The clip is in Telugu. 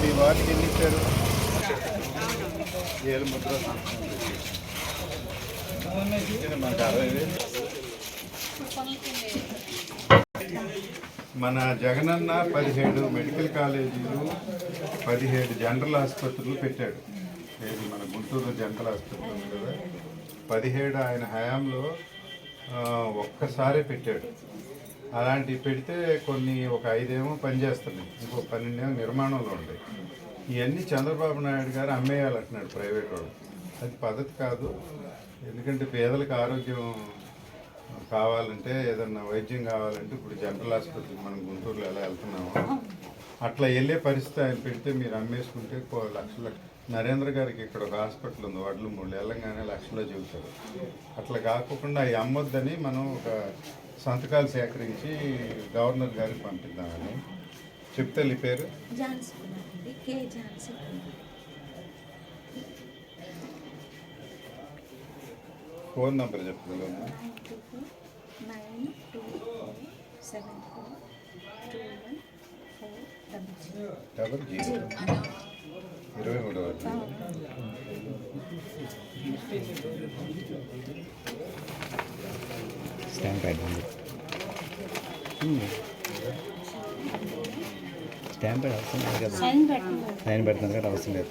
మీ వారికి ఎన్ని ఇచ్చారు? ఏడు ముద్ర మనకు అరవై వేలు. మన జగనన్న పదిహేడు మెడికల్ కాలేజీలు పదిహేడు జనరల్ ఆసుపత్రులు పెట్టాడు. ఏది మన గుంటూరు జనరల్ ఆసుపత్రి ఉంది కదా. పదిహేడు ఆయన హయాంలో ఒక్కసారే పెట్టాడు. అలాంటివి పెడితే కొన్ని ఒక ఐదేమో పనిచేస్తున్నాయి ఇంకో పన్నెండేమో నిర్మాణంలో ఉంటాయి. ఇవన్నీ చంద్రబాబు నాయుడు గారు అమ్మేయాలంటున్నాడు ప్రైవేట్ వాళ్ళు. అది పద్ధతి కాదు. ఎందుకంటే పేదలకు ఆరోగ్యం కావాలంటే ఏదన్నా వైద్యం కావాలంటే ఇప్పుడు జనరల్ ఆసుపత్రికి మనం గుంటూరులో ఎలా వెళ్తున్నామో అట్లా వెళ్ళే పరిస్థితి ఆయన పెడితే మీరు అమ్మేసుకుంటే కో- లక్షల నరేంద్ర గారికి ఇక్కడ ఒక హాస్పిటల్ ఉంది వడ్లు మూడు వెళ్ళంగానే లక్షలో చెబుతారు. అట్లా కాకుండా అవి అమ్మొద్దని మనం ఒక సంతకాలు సేకరించి గవర్నర్ గారికి పంపిద్దామని. చెప్తే పేరు? ఫోన్ నెంబర్ చెప్తున్నాను డబల్ జీరో. ఇరవై మూడవ స్టాంప్ ప్యాడ్ ఉంది స్టాంప్ ప్యాడ్ అవసరం లేదు. కదా సైన్ కదా. అవసరం లేదు